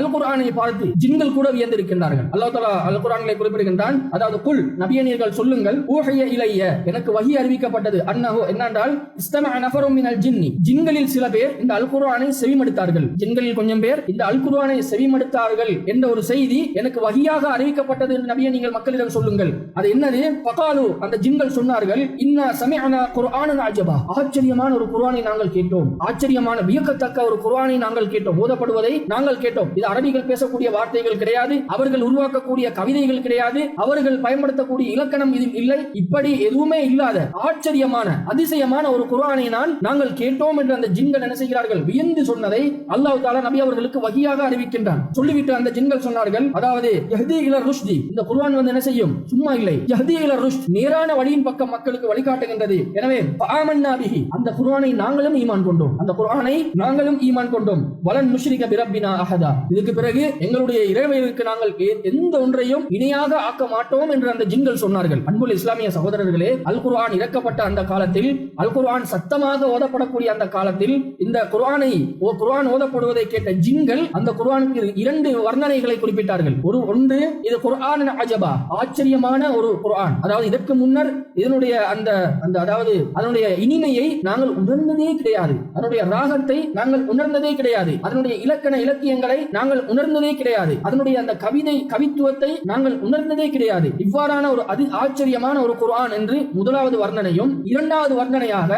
அல் குரானை பார்த்து ஜின்கள் கூட வியந்திருக்கின்றார்கள். அல்லாஹ் தஆலா அல் குரானிலே குறிப்பிடுகின்றான் அதாவது குல் நபியனியர்கள் சொல்லுங்கள் ஊஹிய இலைய எனக்கு வகி அறிவிக்கப்பட்டது அன்னஹோ. என்னென்றால் இஸ்தமஅ நஃபரும் மினல் ஜின்னி. ஜின்களில் சில பேர் இந்த அல் குரானை செவிமடுத்தார்கள். ஜின்களில் கொஞ்சம் பேர் இந்த அல் குரானை செவிமடுத்தார்கள் என்ற ஒரு செய்தி எனக்கு வகியாக அறிவிக்கப்பட்டது என்று நபியை நீங்கள் மக்களிடம் சொல்லுங்கள். அது என்னது? பகாலு அந்த ஜின்கள் சொன்னார்கள் இன்ன சமயான குரானன் அஜபா. ஆச்சரியமான ஒரு குரானை நாங்கள் கேட்டோம். ஆச்சரியமான வியக்கத்தக்க ஒரு குரானை நாங்கள் கேட்டோம். ஓதப்படுவதை நாங்கள் கேட்டோம். இது அரபிகள் பேசக்கூடிய வார்த்தைகள் கிடையாது. அவர்கள் உருவாக்கக்கூடிய கவிதைகள் கிடையாது. அவர்கள் பயன்படுத்தக்கூடிய இலக்கணம் இதில் இல்லை. இப்படி எதுவுமே இல்லாத ஆச்சரியமான அதிசயமான ஒரு குரானை நான் நாங்கள் கேட்டோம் என்று அந்த ஜின்கள் என்ன செய்கிறார்கள்? வியந்து சொன்னதை அல்லாஹ் தாலா நபி அவர்களுக்கு வகியாக அறிவிக்கின்றான். சொல்லிவிட்டு அந்த ஜின்கள் சொன்னார்கள் அதாவது யஹ்தி இலர் ருஷ்தி. இந்த குர்ஆன் வந்து என்ன செய்யும்? சும்மா இல்லை. யஹ்தி இலர் ருஷ்த். நேரான வழியின் பக்கம் மக்களுக்கு வழிகாட்டுகின்றது. எனவே பாமன்னா பிஹி. அந்த குர்ஆனை நாங்களும் ஈமான் கொண்டோம். அந்த குர்ஆனை நாங்களும் ஈமான் கொண்டோம். வலன் முஷ்ரிக பிரப்பினா அஹதா. இதுக்கு பிறகு எங்களுடைய இறைவனுக்கு நாங்கள் எந்த ஒன்றையும் இணையாக ஆக்க மாட்டோம் என்று அந்த ஜின்கள் சொன்னார்கள். அன்புள்ள இஸ்லாமிய சகோதரர்களே அல் குர்ஆன் இறக்கப்பட்ட அந்த காலத்தில் அல் குர்ஆன் சத்தமாக ஓதப்படக்கூடிய அந்த காலத்தில் இந்த குர்ஆனை ஓ குர்ஆன் ஓதப்படுவதை கேட்ட ஜின்கள் அந்த குர்ஆனுக்கு இரண்டு வர்ணனைகளை குறிப்பிட்டார்கள். ஒரு ஒன்று இது குர்ஆன் அஜபா ஆச்சரியமான ஒரு குர்ஆன். அதாவது இதற்கு முன்னர் இதனுடைய அந்த அந்த அதாவது அதனுடைய இனிமையை நாங்கள் உணர்ந்ததே கிடையாது. அதனுடைய ராகத்தை நாங்கள் உணர்ந்ததே கிடையாது. அதனுடைய இலக்கண இலக்கியங்களை நாங்கள் உணர்ந்ததே கிடையாது. அதனுடைய அந்த கவிதை கவித்துவத்தை நாங்கள் உணர்ந்ததே கிடையாது. இவ்வாறான ஒரு அதி ஆச்சரியமான ஒரு குர்ஆன் என்று முதலாவது வர்ணனையும் இரண்டாவது வர்ணனையாக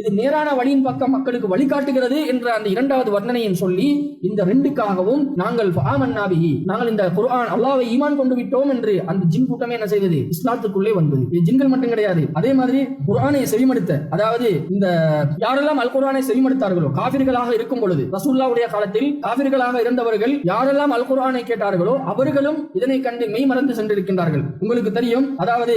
இது நேரான வழியின் பக்கம் மக்களுக்கு வழிகாட்டுகிறது என்ற அந்த இரண்டாவது வர்ணனையும் சொல்லி இந்த ரெண்டுக்காகவும் நாங்கள் நாங்கள் இந்த குர்ஆன் அல்லாவை ஈமான் கொண்டு விட்டோம் என்று அந்த ஜின் கூட்டமே என்ன செய்தது? இஸ்லாத்துக்குள்ளே வந்தது. இது ஜின்கள் மட்டும் கிடையாது. அதே மாதிரி குரானை செவிமடுத்த அதாவது இந்த யாரெல்லாம் அல் குரானை செவிமடுத்தார்களோ காபிர்களாக இருக்கும் பொழுது ரசூல்லாவுடைய காலத்தில் காபிர்களாக இருந்தவர்கள் யாரெல்லாம் அல் குரானை கேட்டார்களோ அவர்களும் இதனை கண்டு மெய் மறந்து சென்றிருக்கின்றார்கள். உங்களுக்கு தெரியும் அதாவது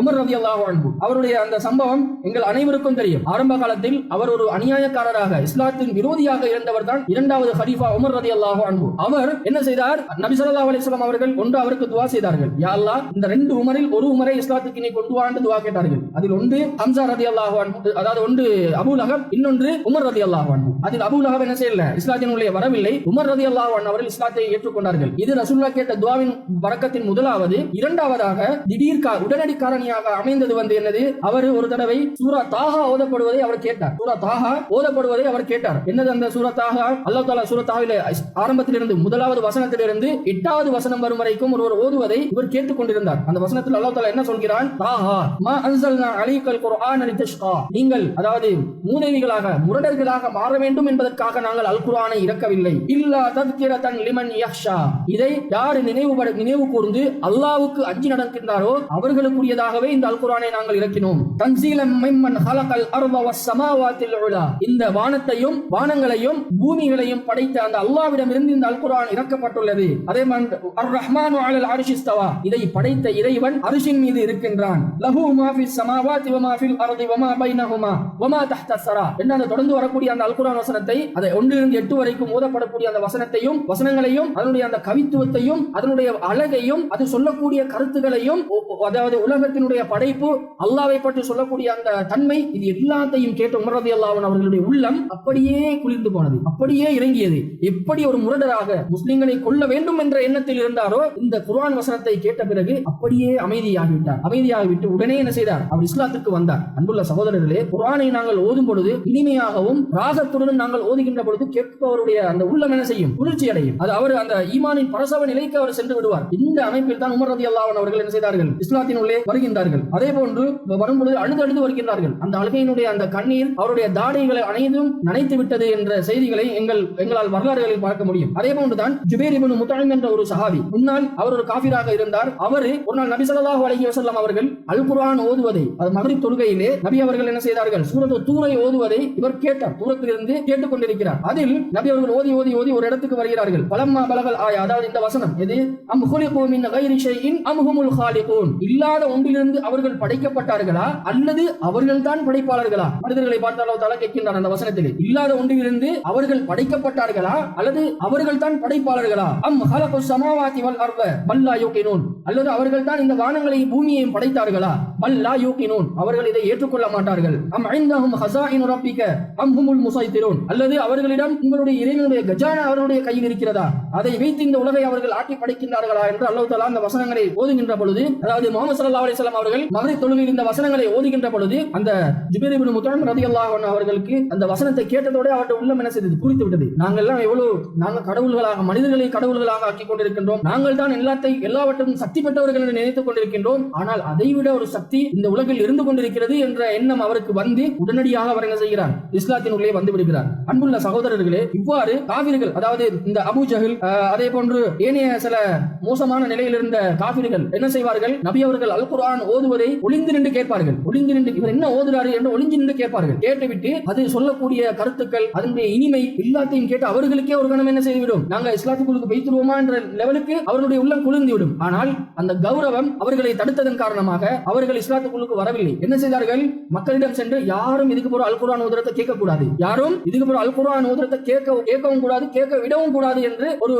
உமர் ரவி அன்ஹு அவருடைய அந்த சம்பவம் எங்கள் அனைவருக்கும் தெரியும். ஆரம்ப காலத்தில் அவர் ஒரு அநியாயக்காரராக இஸ்லாத்தின் விரோதியாக இருந்தவர் தான் இரண்டாவது ஹரீஃபா உமர் ரதி அன்ஹு. அவர் என்ன செய்தார்? நபி ஸல்லல்லாஹு அலைஹி அவர்கள் ஒன்று அவருக்கு துவா செய்தார்கள். யாழ்லா இந்த ரெண்டு உமரில் ஒரு உமரை இஸ்லாத்துக்கு நீ கொண்டு வாண்டு துவா கேட்டார்கள். அதில் ஒன்று ஹம்சா ரதி அன்ஹு அதாவது ஒன்று அபூ லஹப் இன்னொன்று உமர் ரதி அன்ஹு. அதில் அபூ லஹப் என்ன செய்யல? இஸ்லாத்தின் உள்ளே வரவில்லை. உமர் உமர் ரதி அன்ஹு அவர்கள் இஸ்லாத்தை ஏற்றுக்கொண்டார்கள். இது ரசூல்லா கேட்ட துவாவின் வரக்கத்தின் முதலாவது. இரண்டாவதாக திடீர் உடனடி காரணியாக அமைந்தது வந்து என்னது? அவர் ஒரு தடவை சூரா தாகா ஓதப்படுவதை அவர் கேட்டார். சூரா தாகா ஓதப்படுவதை அவர் கேட்டார். என்னது அந்த சூரா தாகா அல்லா தாலா சூரா தாஹில ஆரம்பத்திலிருந்து முதலாவது வசனத்திலிருந்து எட்டாவது வசனம் வரும் வரைக்கும் ஒருவர் ஓதுவதை இவர் கேட்டுக் கொண்டிருந்தார். அந்த வசனத்தில் அல்லா தாலா என்ன சொல்கிறான்? தாஹா மா அன்சல்னா அலைக்கல் குர்ஆன் லிதஷ்கா நீங்கள் அதாவது மூதேவிகளாக முரடர்களாக மாற வேண்டும் என்பதற்காக நாங்கள் அல் குர்ஆனை இறக்கவில்லை. இல்ல தத்கிரதன் லிமன் யஹ்ஷா. இதை யார் நினைவுபட நினைவு கூர்ந்து அல்லாவுக்கு அஞ்சு நடக்கின்றாரோ அவர்களுக்குரியதாகவே இந்த அல் குர்ஆனை நாங்கள் இறக்கினோம். தன்சீலம் மிம்மன் ஹலகல் அர்த வஸ் சமாவாத்தில் உலா. இந்த வானத்தையும் வானங்களையும் பூமிகளையும் படைத்த அந்த அல்லாஹ்விடமிருந்து இந்த அல் குர்ஆன் இறக்கப்பட்டுள்ளது. அதே மாதிரி அர் ரஹ்மானு அலல் அர்ஷிஸ்தவா இதை படைத்த இறைவன் அரிஷின் மீது இருக்கின்றான். லஹு மா சமாவாத் சமாவாத்தி வ மா ஃபில் அர்தி வ பைனஹுமா வமா மா தஹ்த ஸரா. என்ன அந்த தொடர்ந்து வரக்கூடிய அந்த அல் குர்ஆன் வசனத்தை அதை ஒன்றிலிருந்து எட்டு வரைக்கும் ஓதப்படக்கூடிய அந்த வசனத்தையும் வசனங்களையும் அதனுடைய அந்த கவித்துவத்தையும் அதனுடைய அழகையும் அது சொல்லக்கூடிய கருத்துகளையும் அதாவது உலகத்தினுடைய படைப்பு அல்லாவை பற்றி சொல்லக்கூடிய அந்த தன்மை இது எல்லாத்தையும் கேட்ட உமரதி அல்லாவன் அவர்களுடைய உள்ளம் அப்படியே குளிர்ந்து போனது அப்படியே இறங்கியது. எப்படி ஒரு முரடராக முஸ்லிம்களை கொல்ல வேண்டும் என்ற எண்ணத்தில் இருந்தாரோ இந்த குர்ஆன் வசனத்தை கேட்ட பிறகு அப்படியே அமைதியாகிவிட்டார். அமைதியாகிவிட்டு உடனே என்ன செய்தார்? அவர் இஸ்லாத்துக்கு வந்தார். அன்புள்ள சகோதரர்களே குர்ஆனை நாங்கள் ஓதும் பொழுது இனிமையாகவும் ராகத்துடன் நாங்கள் ஓதுகின்ற பொழுது கேட்பவருடைய அந்த உள்ளம் என்ன செய்யும் குளிர்ச்சி அடையும் அது அவர் அந்த ஈமானின் பரசவ நிலைக்கு அவர் சென்று விடுவார். இந்த அமைப்பில் தான் உமர் ரதி அல்லாவன் அவர்கள் என்ன செய்தார்கள்? இஸ்லாத்தின் உள்ளே வருகின்றார்கள். அதே போன்று வரும்பொழுது அழுது அழுது வருகின்றார்கள். அந்த அழுகையினுடைய அந்த கண்ணீர் அவருடைய தாடைகளை அனைத்தும் நனைத்து விட்டது என்ற செய்திகளை எங்கள் எங்களால் வரலாறுகளில் பார்க்க முடியும். அதே போன்றுதான் ஜுபேர் இப்னு முத்தாலிம் என்ற ஒரு சஹாபி முன்னால் அவர் ஒரு காபிராக இருந்தார். அவர் ஒரு நாள் நபி ஸல்லல்லாஹு அலஹி வசல்லாம் அவர்கள் அல் குர்ஆன் ஓதுவதை அது மகரிப் தொழுகையிலே நபி அவர்கள் என்ன செய்தார்கள்? சூரத்து தூரை ஓதுவதை இவர் கேட்டார். தூரத்திலிருந்து கேட்டுக் கொண்டிருக்கிறார் அதில் நபி அவர்கள் ஓதி ஓதி ஓதி ஒரு இடத்துக்கு வருகிறார்கள். பலம்மா பலகல் ஆயா. அதாவது இந்த வசனம். எது? அம் ஹுலிகு மின் கைரி ஷைஇன் அம் ஹாலிகூன். இல்லாத ஒன்றிலிருந்து அவர்கள் படைக்கப்பட்டார்களா? அல்லது அவர்கள் தான் படைப்பாளர்களா? மனிதர்களை பார்த்தாலோ அல்லாஹ் தஆலா கேட்கின்றார் அந்த வசனத்தில். இல்லாத ஒன்றிலிருந்து அவர்கள் படைக்கப்பட்டார்களா? அல்லது அவர்கள் தான் படைப்பாளர்களா? அம் ஹலகு சமாவாதி வல் அர்வ பல்லா யூகினூன் அல்லது அவர்கள் தான் இந்த வானங்களையும் பூமியையும் படைத்தார்களா? பல் லா யூகினூன் அவர்கள் இதை ஏற்றுக்கொள்ள மாட்டார்கள். அம் ஐந்தஹும் ஹஸாயினு ரப்பிக அம் ஹுமுல் முசைத்திரூன் அல்லது அவர்களிடம் உங்களுடைய இறைவனுடைய கஜானா அவருடைய கையில் இருக்கிறதா? அதை வைத்து இந்த உலகை அவர்கள் ஆட்டி படைக்கின்றார்களா என்று அல்லாஹ் தலா அந்த வசனங்களை ஓதுகின்ற பொழுது அதாவது முகமது சல்லா அலிஸ்லாம் அவர்கள் மகரிப் தொழுகையில் இந்த வசனங்களை ஓதுகின்ற பொழுது அந்த ஜிபிரிபின் முத்தம் ரதி அல்லாஹன் அவர்களுக்கு அந்த வசனத்தை கேட்டதோட அவருடைய உள்ளம் என்ன செய்தது? குறித்து விட்டது நாங்கள் எல்லாம் எவ்வளவு நாங்கள் கடவுள்களாக மனிதர்களை கடவுள்களாக ஆக்கிக் கொண்டிருக்கின்றோம். நாங்கள் தான் எல்லாத்தை எல்லாவற்றும் சக்தி சக்தி பெற்றவர்கள் என்று நினைத்துக் கொண்டிருக்கின்றோம். ஆனால் அதைவிட ஒரு சக்தி இந்த உலகில் இருந்து கொண்டிருக்கிறது என்ற எண்ணம் அவருக்கு வந்து உடனடியாக அவர் என்ன செய்கிறார் இஸ்லாத்தினுள்ளே வந்து விடுகிறார் அன்புள்ள சகோதரர்களே இவ்வாறு காவிர்கள் அதாவது இந்த அபு ஜஹில் அதே போன்று ஏனைய சில மோசமான நிலையில் இருந்த காவிர்கள் என்ன செய்வார்கள்? நபி அவர்கள் அல் குரான் ஓதுவதை ஒளிந்து நின்று கேட்பார்கள். ஒளிந்து நின்று இவர் என்ன ஓதுறாரு என்று ஒளிஞ்சு நின்று கேட்பார்கள். கேட்டுவிட்டு அது சொல்லக்கூடிய கருத்துக்கள் அதனுடைய இனிமை எல்லாத்தையும் கேட்டு அவர்களுக்கே ஒரு கணம் என்ன செய்துவிடும்? நாங்கள் இஸ்லாத்துக்குள்ளுக்கு வைத்துருவோமா என்ற லெவலுக்கு அவர்களுடைய உள்ளம் குளிர்ந்து விடும். ஆனால் அந்த கௌரவம் அவர்களை தடுத்ததன் காரணமாக அவர்கள் இஸ்லாத்துக்குள்ளுக்கு வரவில்லை. என்ன செய்தார்கள்? மக்களிடம் சென்று யாரும் இதுக்கு போற அல் குர்ஆன் கேட்க கூடாது யாரும் இதுக்கு போற அல் குரான் ஓதுறதை கேட்க கேட்கவும் கூடாது கேட்க விடவும் கூடாது என்று ஒரு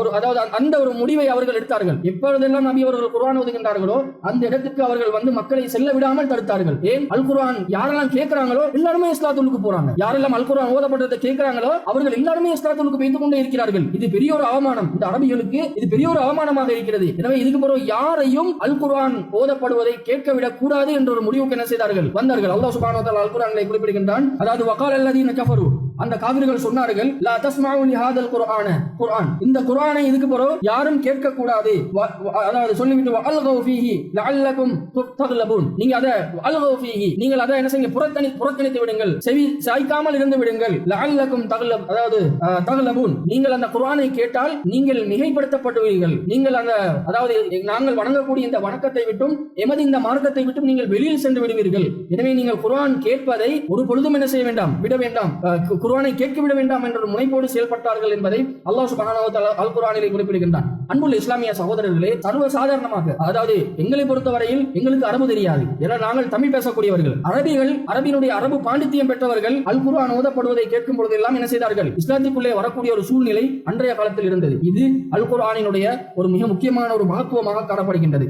ஒரு அதாவது அந்த ஒரு முடிவை அவர்கள் எடுத்தார்கள். எப்பொழுதெல்லாம் நபி அவர்கள் குரான் ஓதுகின்றார்களோ அந்த இடத்துக்கு அவர்கள் வந்து மக்களை செல்ல விடாமல் தடுத்தார்கள். ஏன்? அல் குரான் யாரெல்லாம் கேட்கிறாங்களோ எல்லாருமே இஸ்லாத்துக்கு போறாங்க. யாரெல்லாம் அல் குரான் ஓதப்பட்டதை கேட்கிறாங்களோ அவர்கள் எல்லாருமே இஸ்லாத்துக்கு வைத்துக் கொண்டே இருக்கிறார்கள். இது பெரிய ஒரு அவமானம். இந்த அரபிகளுக்கு இது பெரிய ஒரு அவமானமாக இருக்கிறது. எனவே இதுக்கு பிறகு யாரையும் அல் குர்ஆன் ஓதப்படுவதை கேட்க விடக் கூடாது என்ற ஒரு முடிவுக்கு என்ன செய்தார்கள்? வந்தார்கள். அல்லாஹ் சுப்ஹானஹு தஆலா அல் குரான்களை குறிப்பிடுகின்றான். அதாவது வகால் அல்லதீன கஃபரு அந்த காவிர்கள் சொன்னார்கள் லா தஸ்மஉ லிஹாதல் குர்ஆன குர்ஆன் இந்த குர்ஆனை இதுக்கு பிறகு யாரும் கேட்க கூடாது அதாவது சொல்லிவிட்டு அல்கவு ஃபீஹி லஅல்லகும் தக்லபூன் நீங்க அத அல்கவு ஃபீஹி நீங்கள் அதை என்ன செய்யுங்க புறக்கணி புறக்கணித்து விடுங்கள் செவி சாய்க்காமல் இருந்து விடுங்கள். லஅல்லகும் தக்லப் அதாவது தக்லபூன் நீங்கள் அந்த குர்ஆனை கேட்டால் நீங்கள் மிகைப்படுத்தப்படுவீர்கள். நீங்கள் அந்த அதாவது நாங்கள் வணங்கக்கூடிய இந்த வணக்கத்தை விட்டும் எமது இந்த மார்க்கத்தை விட்டும் நீங்கள் வெளியில் சென்று விடுவீர்கள். எனவே நீங்கள் குர்ஆன் கேட்பதை ஒரு பொழுதும் என்ன செய்ய வேண்டாம் விட வேண்டாம். குர்ஆனை கேட்க விட வேண்டாம் என்ற முனைப்போடு செயல்பட்டார்கள் என்பதை அல்லாஹ் சுப்ஹானஹு அல் குர்ஆனிலே குறிப்பிடுகின்றான். அன்புள்ள இஸ்லாமிய சகோதரர்களே சர்வ சாதாரணமாக அதாவது எங்களை பொறுத்தவரையில் எங்களுக்கு அரபு தெரியாது. ஏன்னா நாங்கள் தமிழ் பேசக்கூடியவர்கள். அரபிகள் அரபினுடைய அரபு பாண்டித்தியம் பெற்றவர்கள் அல் குர்ஆன் ஓதப்படுவதை கேட்கும் பொழுதெல்லாம் என்ன செய்தார்கள்? இஸ்லாத்திற்குள்ளே வரக்கூடிய ஒரு சூழ்நிலை அன்றைய காலத்தில் இருந்தது. இது அல் குர்ஆனினுடைய ஒரு மிக முக்கியமான ஒரு மகத்துவமாக காணப்படுகின்றது.